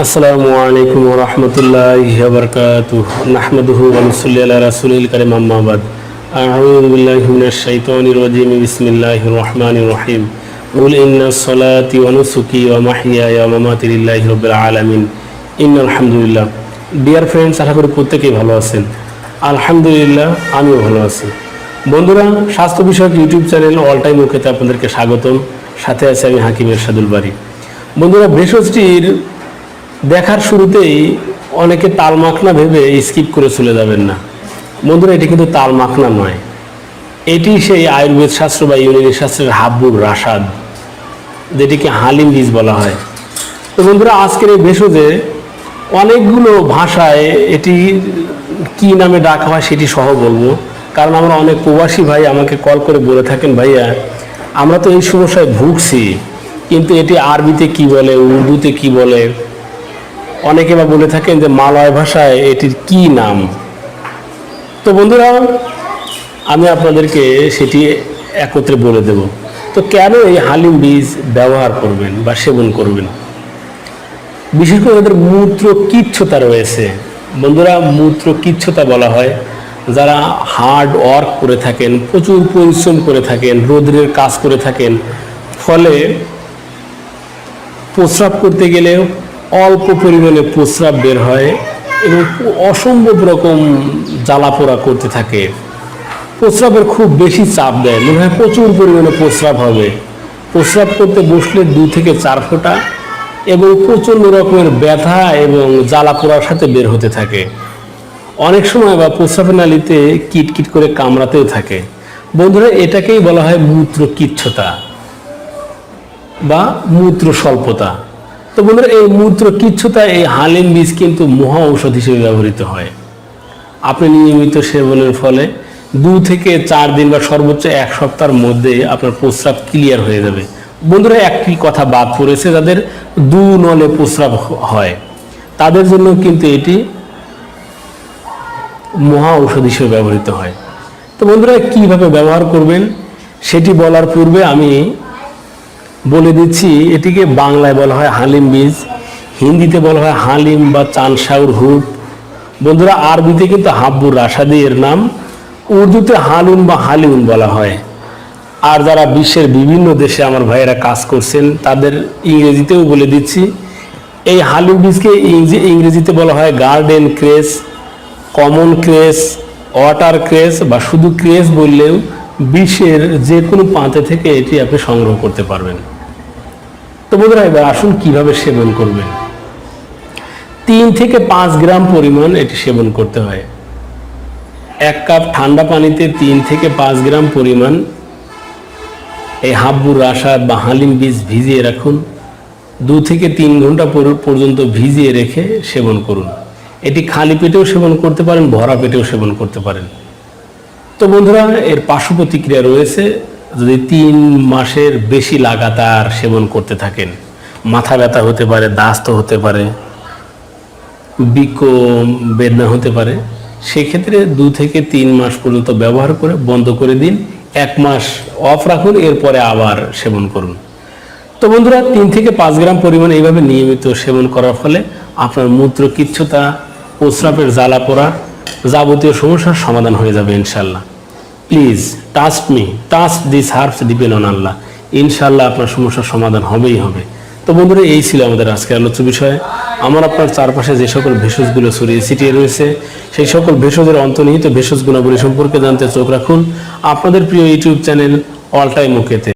আসসালামু আলাইকুম রহমতুল্লাহ বরকাতুহ নাহমদুহু ওয়ানুসল্লি আলা রাসুলিল কারিম আম্মাবাদ আউযু বিল্লাহি মিনাশ শাইতানির রাজিম বিসমিল্লাহির রহমানির রহিম قل إن صلاتي ونسكي ومحياي ومماتي لله رب العالمين إن الحمد لله ডিয়ার ফ্রেন্ডস আশা করি প্রত্যেকেই ভালো আছেন আলহামদুলিল্লাহ আমিও ভালো আছি বন্ধুরা স্বাস্থ্য বিষয়ক ইউটিউব চ্যানেল অল টাইম ওকেতে আপনাদেরকে স্বাগতম সাথে আছে আমি হাকিম এরশাদুল বাড়ি বন্ধুরা ভেষজটির দেখার শুরুতেই অনেকে তাল মাখনা ভেবে স্কিপ করে চলে যাবেন না। বন্ধুরা, এটি কিন্তু তাল মাখনা নয়। এটি সেই আয়ুর্বেদ শাস্ত্র বা ইউনানি শাস্ত্রের হাব্বুর রাসাদ, যেটিকে হালিম বীজ বলা হয়। তো বন্ধুরা, আজকের এই ভেষজে অনেকগুলো ভাষায় এটি কি নামে ডাকা হয় সেটি সহ বলব। কারণ আমরা অনেক প্রবাসী ভাই আমাকে কল করে বলে থাকেন, ভাইয়া, আমরা তো এই সমস্যায় ভুগছি, কিন্তু এটি আরবিতে কি বলে, উর্দুতে কি বলে অনেকে বা বলে থাকেন যে মালয় ভাষায় এটির কি নাম? তো বন্ধুরা, আমি আপনাদেরকে সেটি একত্রে বলে দেব। তো কেন এই হালিম বীজ ব্যবহার করবেন বা সেবন করবেন? বিশেষ করে এদের মূত্র কিচ্ছতা রয়েছে। বন্ধুরা মূত্র কিচ্ছতা বলা হয়। যারা হার্ড ওয়ার্ক করে থাকেন, প্রচুর পরিশ্রম করে থাকেন, রোদ্রের কাজ করে থাকেন, ফলে প্রস্রাব করতে গেলে অল্প পরিমাণে প্রস্রাব বের হয় এবং অসম্ভব রকম জ্বালাপোড়া করতে থাকে। প্রস্রাবের খুব বেশি চাপ দেয়। মনে হয় প্রচুর পরিমাণে প্রস্রাব হবে। প্রস্রাব করতে বসলে দু থেকে চার ফোঁটা এবং প্রচণ্ড রকমের ব্যথা এবং জ্বালাপোড়ার সাথে বের হতে থাকে। অনেক সময় বা প্রস্রাব নালীতে কিটকিট করে কামড়াতেও থাকে। বন্ধুরা, এটাকেই বলা হয় মূত্র কিচ্ছতা বা মূত্র স্বল্পতা তো বন্ধুরা, এই মূত্র কিচ্ছুতা, এই হালিম বীজ কিন্তু মহা ঔষধ হিসেবে ব্যবহৃত হয়। আপনি নিয়মিত সেবনের ফলে দু থেকে চার দিন বা সর্বোচ্চ এক সপ্তাহের মধ্যে আপনার প্রস্রাব ক্লিয়ার হয়ে যাবে। বন্ধুরা, একটি কথা বাদ পড়েছে, যাদের দু নলে প্রস্রাব হয়, তাদের জন্য কিন্তু এটি মহা ঔষধ হিসেবে ব্যবহৃত হয়। তো বন্ধুরা, কীভাবে ব্যবহার করবেন, সেটি বলার পূর্বে আমি বলে দিচ্ছি, এটিকে বাংলায় বলা হয় হালিম বীজ, হিন্দিতে বলা হয় হালিম বা চানসাউর হুপ বন্ধুরা, আরবিতে কিন্তু হাব্বুর রাসাদি এর নাম, উর্দুতে হালুন বা হালিউন বলা হয়। আর যারা বিশ্বের বিভিন্ন দেশে আমার ভাইয়েরা কাজ করছেন, তাদের ইংরেজিতেও বলে দিচ্ছি, এই হালিম বীজকে ইংরেজিতে বলা হয় garden cress, common cress, watercress বা শুধু ক্রেস বললেও বিশ্বের যে কোনো প্রান্তে থেকে এটি আপনি সংগ্রহ করতে পারবেন। তো বন্ধুরা, এবার আসুন কীভাবে সেবন করবেন। তিন থেকে পাঁচ গ্রাম পরিমাণ এটি সেবন করতে হয়। এক কাপ ঠান্ডা পানিতে তিন থেকে পাঁচ গ্রাম পরিমাণ এই হাব্বুর রাসাদ বা হালিম বীজ ভিজিয়ে রাখুন। দু থেকে তিন ঘণ্টা পর্যন্ত ভিজিয়ে রেখে সেবন করুন। এটি খালি পেটেও সেবন করতে পারেন, ভরা পেটেও সেবন করতে পারেন। তো বন্ধুরা, এর পার্শ্ব প্রতিক্রিয়া রয়েছে যদি তিন মাসের বেশি লাগাতার সেবন করতে থাকেন, মাথা ব্যথা হতে পারে, দাস্ত হতে পারে বিক বেদনা হতে পারে, সেক্ষেত্রে দু থেকে তিন মাস পর্যন্ত ব্যবহার করে বন্ধ করে দিন, এক মাস অফ রাখুন, এরপরে আবার সেবন করুন। তো বন্ধুরা, তিন থেকে পাঁচ গ্রাম পরিমাণ এইভাবে নিয়মিত সেবন করার ফলে আপনার মূত্র কিচ্ছুতা প্রস্রাবের জ্বালা পোড়া, যাবতীয় সমস্যার সমাধান হয়ে যাবে ইনশাল্লাহ please touch me touch this herbs depend on Allah ইনশাল্লাহ আপনার সমস্যার সমাধান হবেই হবে। তো বন্ধুরা, এই ছিল আমাদের আজকের আলোচ্য বিষয়। আমার আপনার চারপাশে যে সকল ভেষজগুলো ছড়িয়ে ছিটিয়ে রয়েছে, সেই সকল ভেষজের অন্তর্নিহিত ভেষজ গুণাবলী সম্পর্কে জানতে চোখ রাখুন। আপনাদের প্রিয় ইউটিউব চ্যানেল অল টাইম ওকেতে